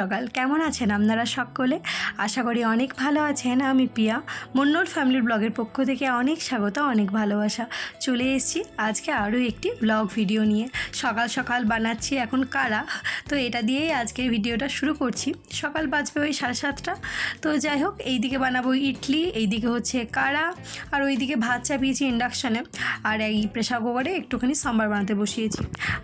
সকাল। কেমন আছেন আপনারা সকলে? আশা করি অনেক ভালো আছেন। আমি পিয়া মন্নর ফ্যামিলি ব্লগের পক্ষ থেকে অনেক স্বাগত, অনেক ভালোবাসা। চলে এসেছি আজকে আরও একটি ব্লগ ভিডিও নিয়ে। সকাল সকাল বানাচ্ছি এখন কারা? তো এটা দিয়েই আজকে ভিডিওটা শুরু করছি। সকাল বাজবে ওই সাড়ে সাতটা। তো যাই হোক, এইদিকে বানাবো ইডলি, এইদিকে হচ্ছে কারা, আর ওইদিকে ভাত চাপিয়েছি ইন্ডাকশানে আর এই প্রেশার কুকারে একটুখানি সাম্বার বানাতে বসিয়েছি।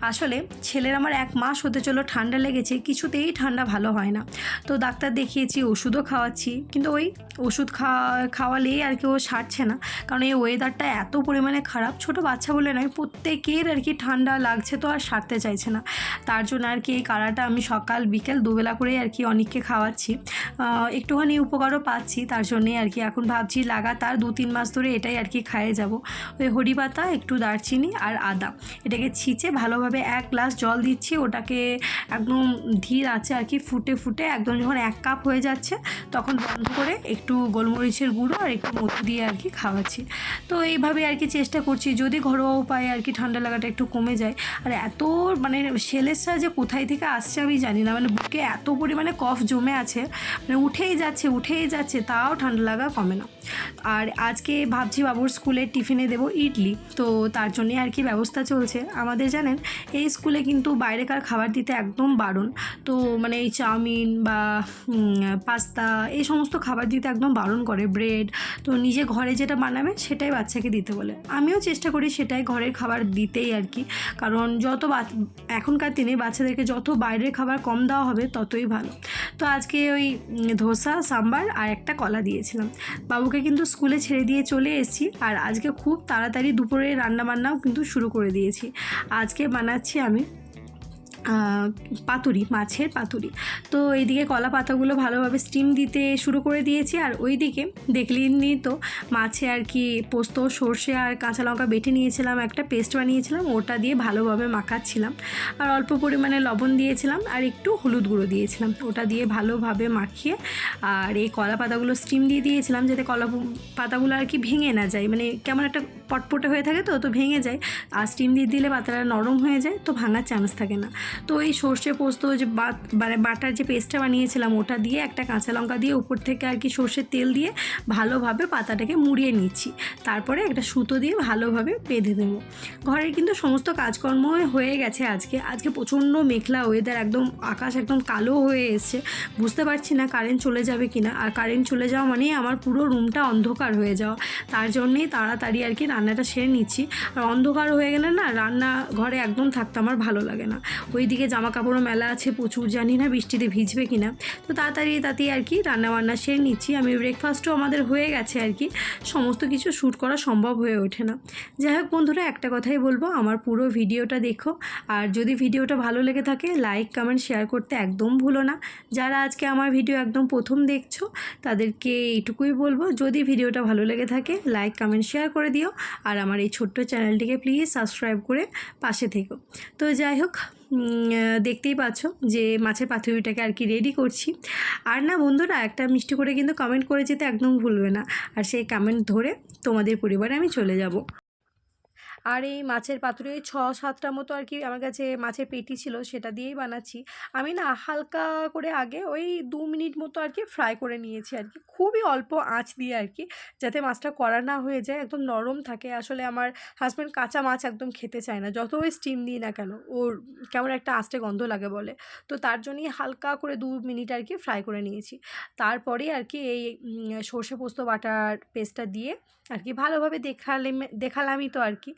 আসলে ছেলের আমার এক মাস হতে চলো ঠান্ডা লেগেছে, কিছুতেই ঠান্ডা ভালো হয় না। তো ডাক্তার দেখিয়েছি, ওষুধও খাওয়াচ্ছি। কিন্তু ওই ওষুধ খাওয়া খাওয়ালেই আর কি ও সারছে না। কারণ এই ওয়েদারটা এত পরিমাণে খারাপ, ছোট বাচ্চা বলে নয়, প্রত্যেকের আর কি ঠান্ডা লাগছে তো আর সারতে চাইছে না। তার জন্য আর কি এই কাড়াটা আমি সকাল, বিকেল দুবেলা করেই আর কি অনেককে খাওয়াচ্ছি। একটুখানি উপকারও পাচ্ছি, তার জন্যেই আর কি এখন ভাবছি লাগাতার দু তিন মাস ধরে এটাই আর কি খাইয়ে যাব। ওই হরি পাতা একটু দারচিনি আর আদা। এটাকে ছিঁচে ভালোভাবে এক গ্লাস জল দিচ্ছি, ওটাকে একদম ধীর আছে আর কি ফুটে ফুটে একদম যখন এক কাপ হয়ে যাচ্ছে, তখন বন্ধ করে একটু গোলমরিচের গুঁড়ো আর একটু মধু দিয়ে আর কি খাওয়াচ্ছি। তো এইভাবে আর কি চেষ্টা করছি, যদি ঘরোয়া উপায়ে আর কি ঠান্ডা লাগাটা একটু কমে যায়। আর এত মানে সেলেসা যে কোথায় থেকে আসছে আমি জানি না মানে বুকে এত পরিমাণে কফ জমে আছে মানে উঠেই যাচ্ছে উঠেই যাচ্ছে, তাও ঠান্ডা লাগা কমে না। আর আজকে ভাবছি বাবুর স্কুলের টিফিনে দেবো ইডলি, তো তার জন্যে আর কি ব্যবস্থা চলছে। আমাদের জানেন, এই স্কুলে কিন্তু বাইরেকার খাবার দিতে একদম বারণ। তো মানে এই চাউমিন বা পাস্তা, এই সমস্ত খাবার দিতে একদম বারণ করে। ব্রেড, তো নিজে ঘরে যেটা বানাবে সেটাই বাচ্চাকে দিতে বলে। আমিও চেষ্টা করি সেটাই ঘরের খাবার দিতেই আর কি। কারণ যত এখনকার দিনে বাচ্চাদেরকে যত বাইরের খাবার কম দেওয়া হবে ততই ভালো। তো আজকে ওই ধোসা, সাম্বার আর একটা কলা দিয়েছিলাম। বাবুকে কিন্তু স্কুলে ছেড়ে দিয়ে চলে এসেছি আর আজকে খুব তাড়াতাড়ি দুপুরে রান্নাবান্নাও কিন্তু শুরু করে দিয়েছি। আজকে বানাচ্ছি আমি পাতুরি, মাছের পাতুরি। তো এইদিকে কলা পাতাগুলো ভালোভাবে স্টিম দিতে শুরু করে দিয়েছি আর ওইদিকে দেখলেনি তো মাছে আর কি পোস্ত, সর্ষে আর কাঁচা লঙ্কা বেটে নিয়েছিলাম, একটা পেস্ট বানিয়েছিলাম, ওটা দিয়ে ভালোভাবে মাখাচ্ছিলাম। আর অল্প পরিমাণে লবণ দিয়েছিলাম আর একটু হলুদ গুঁড়ো দিয়েছিলাম। ওটা দিয়ে ভালোভাবে মাখিয়ে আর এই কলা পাতাগুলো স্টিম দিয়ে দিয়েছিলাম যাতে কলা পাতাগুলো আর কি ভেঙে না যায়। মানে কেমন একটা পটপটে হয়ে থাকে তো তো ভেঙে যায়। আর স্টিম দিয়ে দিলে পাতাটা নরম হয়ে যায়, তো ভাঙার চান্স থাকে না। তো এই সর্ষে পোস্ত যে মানে বাটার যে পেস্টটা বানিয়েছিলাম, ওটা দিয়ে একটা কাঁচা লঙ্কা দিয়ে উপর থেকে আর কি সর্ষের তেল দিয়ে ভালোভাবে পাতাটাকে মুড়িয়ে নিচ্ছি। তারপরে একটা সুতো দিয়ে ভালোভাবে বেঁধে দেবো ঘরের কিন্তু সমস্ত কাজকর্ম হয়ে গেছে আজকে। আজকে প্রচণ্ড মেঘলা ওয়েদার একদম আকাশ একদম কালো হয়ে এসছে। বুঝতে পারছি না কারেন্ট চলে যাবে কি না আর কারেন্ট চলে যাওয়া মানেই আমার পুরো রুমটা অন্ধকার হয়ে যাওয়া। তার জন্যেই তাড়াতাড়ি আর কি রান্নাটা সেরে নিচ্ছি। আর অন্ধকার হয়ে গেলে না রান্না ঘরে একদম থাকতে আমার ভালো লাগে না। ওইদিকে জামা কাপড়ও মেলা আছে, প্রচুর জানি না বৃষ্টিতে ভিজবে কি না তো তাড়াতাড়ি তাতেই আর কি রান্না বান্না সেরে নিচ্ছি। আমি ব্রেকফাস্টও আমাদের হয়ে গেছে আর কি। সমস্ত কিছু শ্যুট করা সম্ভব হয়ে ওঠে না। যাই হোক বন্ধুরা, একটা কথাই বলব, আমার পুরো ভিডিওটা দেখো। আর যদি ভিডিওটা ভালো লেগে থাকে লাইক কমেন্ট শেয়ার করতে একদম ভুলো না। যারা আজকে আমার ভিডিও একদম প্রথম দেখছ, তাদেরকে এইটুকুই বলব, যদি ভিডিওটা ভালো লেগে থাকে লাইক কমেন্ট শেয়ার করে দিও। আর আমার এই ছোট্ট চ্যানেলটিকে প্লিজ সাবস্ক্রাইব করে পাশে থেকো। তো যাই হোক দেখতেই পাচ্ছ যে মাছের পাথুরিটাকে আর কি রেডি করছি। আর না বন্ধুরা, একটা মিষ্টি করে কিন্তু কমেন্ট করে যেতে একদম ভুলবে না। আর সেই কমেন্ট ধরে তোমাদের পরিবারে আমি চলে যাব। আর এই মাছের পাতুরি ওই ছ সাতটা মতো আর কি আমার কাছে মাছের পেটি ছিল সেটা দিয়েই বানাচ্ছি। আমি না হালকা করে আগে ওই দু মিনিট মতো আর কি ফ্রাই করে নিয়েছি আর কি। খুবই অল্প আঁচ দিয়ে আর কি যাতে মাছটা কড়া না হয়ে যায়, একদম নরম থাকে। আসলে আমার হাজব্যান্ড কাঁচা মাছ একদম খেতে চায় না, যত ওই স্টিম দিই না কেন, ওর কেমন একটা আস্তে গন্ধ লাগে বলে। তো তার জন্যই হালকা করে দু মিনিট আর কি ফ্রাই করে নিয়েছি। তারপরে আর কি এই সর্ষে পোস্ত বাটার পেস্টটা দিয়ে আর কি ভালোভাবে দেখালে, দেখালামই তো আর কি।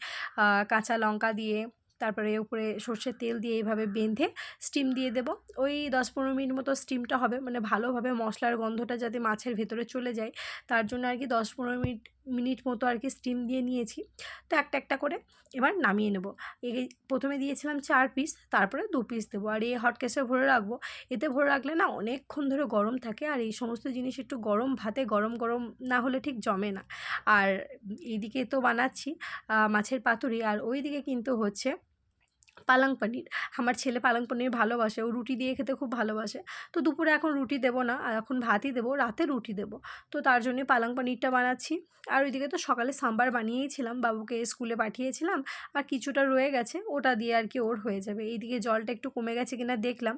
কাঁচা লঙ্কা দিয়ে, তারপরে উপরে সর্ষের তেল দিয়ে এইভাবে বেঁধে স্টিম দিয়ে দেব। ওই দশ পনেরো মিনিট মতো স্টিমটা হবে মানে ভালোভাবে মশলার গন্ধটা যাতে মাছের ভেতরে চলে যায়, তার জন্য আর কি দশ পনেরো মিনিট মিনিট মতো আর কি স্টিম দিয়ে নিয়েছি। তো একটা একটা করে এবার নামিয়ে নেব। এই প্রথমে দিয়েছিলাম চার পিস তারপরে দু পিস দেবো। আর এই হটকেসে ভরে রাখব। এতে ভরে রাখলে না অনেকক্ষণ ধরে গরম থাকে আর এই সমস্ত জিনিস একটু গরম ভাতে গরম গরম না হলে ঠিক জমে না। আর এইদিকে তো বানাচ্ছি মাছের পাতুরি। আর ওইদিকে কিন্তু হচ্ছে পালং পনির। আমার ছেলে পালং পনির ভালোবাসে, ও রুটি দিয়ে খেতে খুব ভালোবাসে। তো দুপুরে এখন রুটি দেবো না, আর এখন ভাতই দেবো, রাতে রুটি দেবো। তো তার জন্যে পালং পনিরটা বানাচ্ছি। আর ওইদিকে তো সকালে সাম্বার বানিয়েইছিলাম বাবুকে স্কুলে পাঠিয়েছিলাম, আর কিছুটা রয়ে গেছে, ওটা দিয়ে আর কি ওর হয়ে যাবে। এইদিকে জলটা একটু কমে গেছে কিনা দেখলাম,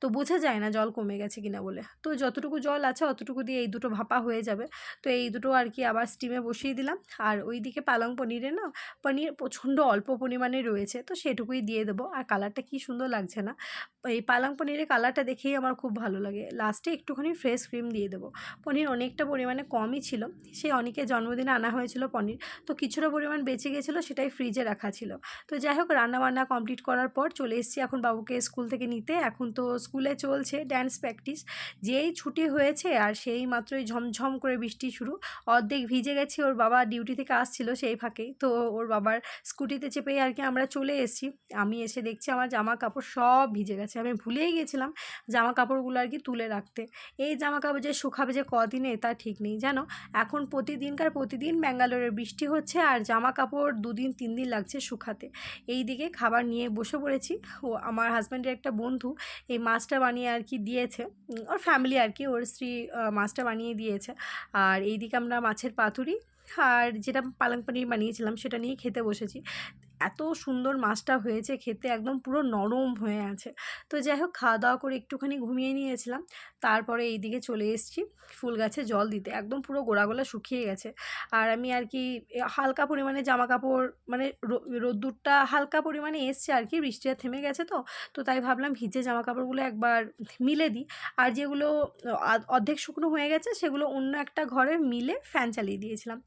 তো বোঝা যায় না জল কমে গেছে কিনা বলে। তো যতটুকু জল আছে অতটুকু দিয়ে এই দুটো ভাপা হয়ে যাবে। তো এই দুটো আর কি আবার স্টিমে বসিয়ে দিলাম। আর ওইদিকে পালং পনিরে না, পনির প্রচণ্ড অল্প পরিমাণে রয়েছে, তো সেটুকুই দিয়ে দেবো। আর কালারটা কি সুন্দর লাগছে না, এই পালং পনিরের কালারটা দেখেই আমার খুব ভালো লাগে। লাস্টে একটুখানি ফ্রেশ ক্রিম দিয়ে দেবো। পনির অনেকটা পরিমাণে কমই ছিল, সে অনেকের জন্মদিনে আনা হয়েছিল পনির। তো কিছুটা পরিমাণ বেঁচে গেছিল, সেটাই ফ্রিজে রাখা ছিল। তো যাই হোক, রান্নাবান্না কমপ্লিট করার পর চলে এসেছি এখন বাবুকে স্কুল থেকে নিতে। এখন তো স্কুলে চলছে ড্যান্স প্র্যাকটিস যেই ছুটি হয়েছে আর সেই মাত্রই ঝমঝম করে বৃষ্টি শুরু। অর্ধেক ভিজে গেছি, ওর বাবা ডিউটি থেকে আসছিল সেই ফাঁকেই তো ওর বাবার স্কুটিতে চেপেই আর কি আমরা চলে এসেছি। আমি এসে দেখছি আমার জামা কাপড় সব ভিজে গেছে। আমি ভুলেই গেছিলাম জামা কাপড়গুলো আর কি তুলে রাখতে। এই জামা কাপড় যে শুকাবে যে কদিনে তা ঠিক নেই। জানো, এখন প্রতিদিনকার প্রতিদিন ব্যাঙ্গালোরে বৃষ্টি হচ্ছে আর জামা কাপড় দুদিন তিন দিন লাগছে শুকাতে। এই দিকে খাবার নিয়ে বসে পড়েছি। ও আমার হাজব্যান্ডের একটা বন্ধু এই মাছটা বানিয়ে আর কি দিয়েছে। ওর ফ্যামিলি আর কি, ওর স্ত্রী মাছটা বানিয়ে দিয়েছে। আর এইদিকে আমরা মাছের পাতুরি আর যেটা পালং পনির বানিয়েছিলাম সেটা নিয়ে খেতে বসেছি। এত সুন্দর মাছটা হয়েছে খেতে, একদম পুরো নরম হয়ে আছে। তো যাই হোক খাওয়া দাওয়া করে একটুখানি ঘুমিয়ে নিয়েছিলাম। তারপরে এই দিকে চলে এসেছি ফুল গাছে জল দিতে। একদম পুরো গোড়াগুলো শুকিয়ে গেছে। আর আমি আর কি হালকা পরিমাণে জামা কাপড় মানে রোদ্দুরটা হালকা পরিমাণে এসছে আর কি, বৃষ্টিটা থেমে গেছে তো। তো তাই ভাবলাম ভিজে জামা কাপড়গুলো একবার মিলে দিই। আর যেগুলো অর্ধেক শুকনো হয়ে গেছে, সেগুলো অন্য একটা ঘরে মিলে ফ্যান চালিয়ে দিয়েছিলাম।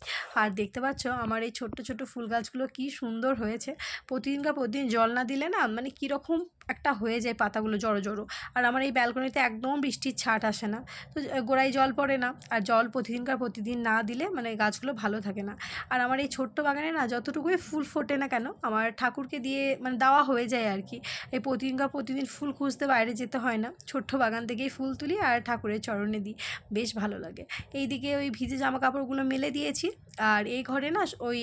আর দেখতে পাচ্ছ, আমার এই ছোট্ট ছোট্ট ফুল গাছগুলো কি সুন্দর হয়েছে। প্রতিদিনকার প্রতিদিন জল না দিলে না মানে কীরকম একটা হয়ে যায় পাতাগুলো জড়ো জড়ো। আর আমার এই ব্যালকনিতে একদম বৃষ্টির ছাট আসে না। তো গোড়ায় জল পড়ে না। আর জল প্রতিদিনকার প্রতিদিন না দিলে মানে গাছগুলো ভালো থাকে না। আর আমার এই ছোট্ট বাগানে না যতটুকুই ফুল ফোটে না কেন, আমার ঠাকুরকে দিয়ে মানে দেওয়া হয়ে যায় আর কি। এই প্রতিদিনকার প্রতিদিন ফুল খুঁজতে বাইরে যেতে হয় না। ছোট্ট বাগান থেকেই ফুল তুলি আর ঠাকুরের চরণে দিই। বেশ ভালো লাগে। এইদিকে ওই ভিজে জামা কাপড়গুলো মেলে দিয়েছি। আর এই ঘরে না ওই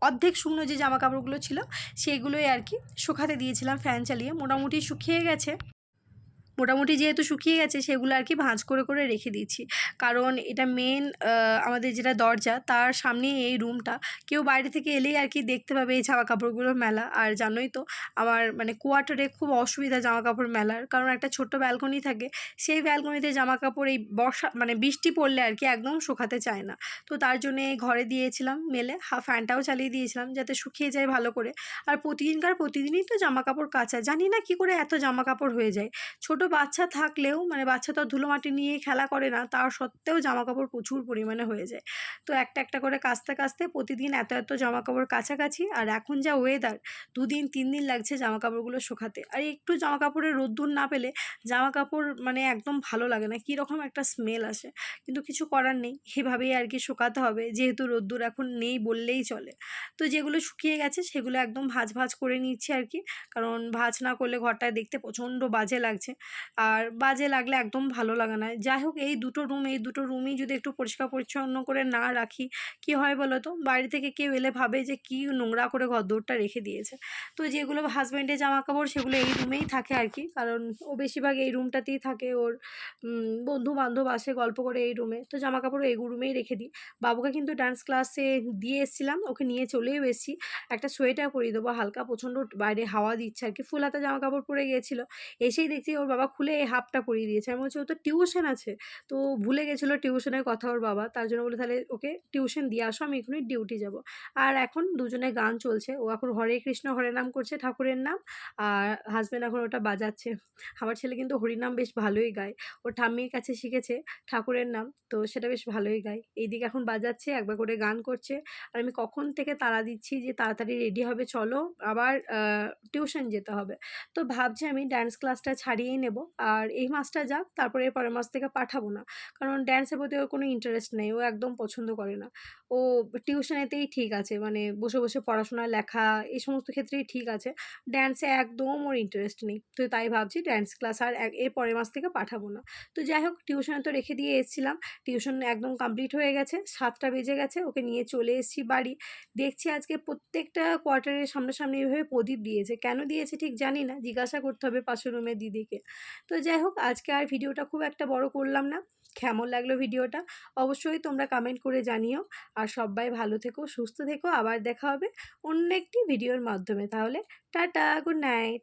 অর্ধেক শুকনো যে জামা কাপড়গুলো ছিল সেগুলোই আর কি শুকাতে দিয়েছিলাম ফ্যান চালিয়ে। মোটামুটি শুকিয়ে গেছে। মোটামুটি যেহেতু শুকিয়ে গেছে, সেগুলো আর কি ভাঁজ করে করে রেখে দিয়েছি। কারণ এটা মেন আমাদের যেটা দরজা, তার সামনে এই রুমটা কেউ বাইরে থেকে এলেই আর কি দেখতে পাবে এই জামা কাপড়গুলো মেলা। আর জানোই তো, আমার মানে কোয়ার্টারে খুব অসুবিধা জামা কাপড় মেলার। কারণ একটা ছোট্ট ব্যালকনি থাকে, সেই ব্যালকনিতে জামা কাপড় এই বর্ষা মানে বৃষ্টি পড়লে আর কি একদম শুকাতে চায় না। তো তার জন্য এই ঘরে দিয়েছিলাম মেলে ফ্যানটাও চালিয়ে দিয়েছিলাম যাতে শুকিয়ে যায় ভালো করে। আর প্রতিদিনকার প্রতিদিনই তো জামা কাপড় কাচা। জানি না কি করে এত জামা কাপড় হয়ে যায়। ছোট বাচ্চা থাকলেও মানে বাচ্চা তো ধুলো মাটি নিয়ে খেলা করে না, তার সত্ত্বেও জামা কাপড় প্রচুর পরিমাণে হয়ে যায়। তো একটা একটা করে কাচতে কাচতে প্রতিদিন এত এত জামা কাপড় কাছাকাছি, আর এখন যা ওয়েদার দুদিন, তিন দিন লাগছে জামা কাপড়গুলো শুকাতে। আর একটু জামা কাপড়ের রোদ্দুর না পেলে জামা কাপড় মানে একদম ভালো লাগে না, কীরকম একটা স্মেল আসে। কিন্তু কিছু করার নেই সেভাবেই আর কি শুকাতে হবে, যেহেতু রোদ্দুর এখন নেই বললেই চলে। তো যেগুলো শুকিয়ে গেছে, সেগুলো একদম ভাজ ভাজ করে নিচ্ছি আর কি, কারণ ভাজ না করলে ঘরটায় দেখতে প্রচণ্ড বাজে লাগছে। আর বাজে লাগলে একদম ভালো লাগে না। যাই হোক এই দুটো রুম এই দুটো রুমই যদি একটু পরিষ্কার পরিচ্ছন্ন করে না রাখি, কি হয় বলো তো বাইরে থেকে কেউ এলে ভাবে যে কি নোংরা করে ঘরদোরটা রেখে দিয়েছে। তো যেগুলো হাজব্যান্ডের জামা কাপড় সেগুলো এই রুমেই থাকে আর কি। কারণ ও বেশিরভাগ এই রুমটাতেই থাকে। ওর বন্ধু বান্ধব আসে গল্প করে এই রুমে তো জামা কাপড় এই রুমেই রেখে দিই। বাবুকে কিন্তু ডান্স ক্লাসে দিয়ে এসেছিলাম। ওকে নিয়ে চলেও এসেছি। একটা সোয়েটার পরিয়ে দেবো, হালকা প্রচণ্ড বাইরে হাওয়া দিচ্ছে আর কি। ফুল হাতা জামা কাপড় পরে গিয়েছিল। এসেই দেখছি ওর বাবা খুলে এই হাফটা পরিয়ে দিয়েছে। আমি বলছি ও তো টিউশন আছে। তো ভুলে গেছিল টিউশনের কথা ওর বাবা। তার জন্য বলে তাহলে ওকে টিউশন দিয়ে আসো, আমি এখনই ডিউটি যাব। আর এখন দুজনে গান চলছে। ও এখন হরে কৃষ্ণ, হরে নাম করছে ঠাকুরের নাম। আর হাজব্যান্ড এখন ওটা বাজাচ্ছে। আমার ছেলে কিন্তু হরিনাম বেশ ভালোই গায়। ওর ঠাম্মির কাছে শিখেছে ঠাকুরের নাম, তো সেটা বেশ ভালোই গায়। এইদিকে এখন বাজাচ্ছে, একবার করে গান করছে। আর আমি কখন থেকে তাড়া দিচ্ছি যে তাড়াতাড়ি রেডি হবে, চলো আবার টিউশন যেতে হবে। তো ভাবছি আমি ডান্স ক্লাসটা ছাড়িয়েই নেব। পাঠাবো। আর এই মাসটা যাক, তারপরে এর পরের মাস থেকে পাঠাবো না। কারণ ড্যান্সের প্রতি ওর কোনো ইন্টারেস্ট নেই, ও একদম পছন্দ করে না। ও টিউশনেতেই ঠিক আছে মানে বসে বসে পড়াশোনা, লেখা, এই সমস্ত ক্ষেত্রেই ঠিক আছে। ড্যান্সে একদম ওর ইন্টারেস্ট নেই। তো তাই ভাবছি ড্যান্স ক্লাস আর এর পরের মাস থেকে পাঠাবো না। তো যাই হোক টিউশনে তো রেখে দিয়ে এসেছিলাম। টিউশন একদম কমপ্লিট হয়ে গেছে, সাতটা বেজে গেছে, ওকে নিয়ে চলে এসেছি বাড়ি। দেখছি আজকে প্রত্যেকটা কোয়ার্টারের সামনাসামনি এভাবে প্রদীপ দিয়েছে। কেন দিয়েছে ঠিক জানি না, জিজ্ঞাসা করতে হবে পাশের রুমের দিদিকে। তো যাই হোক, আজকে আর ভিডিওটা খুব একটা বড় করলাম না। কেমন লাগল ভিডিওটা? অবশ্যই তোমরা কমেন্ট করে জানিও। আর সবাই ভালো থেকো, সুস্থ থেকো। আবার দেখা হবে অন্য একটি ভিডিওর মাধ্যমে। তাহলে টাটা গুড নাইট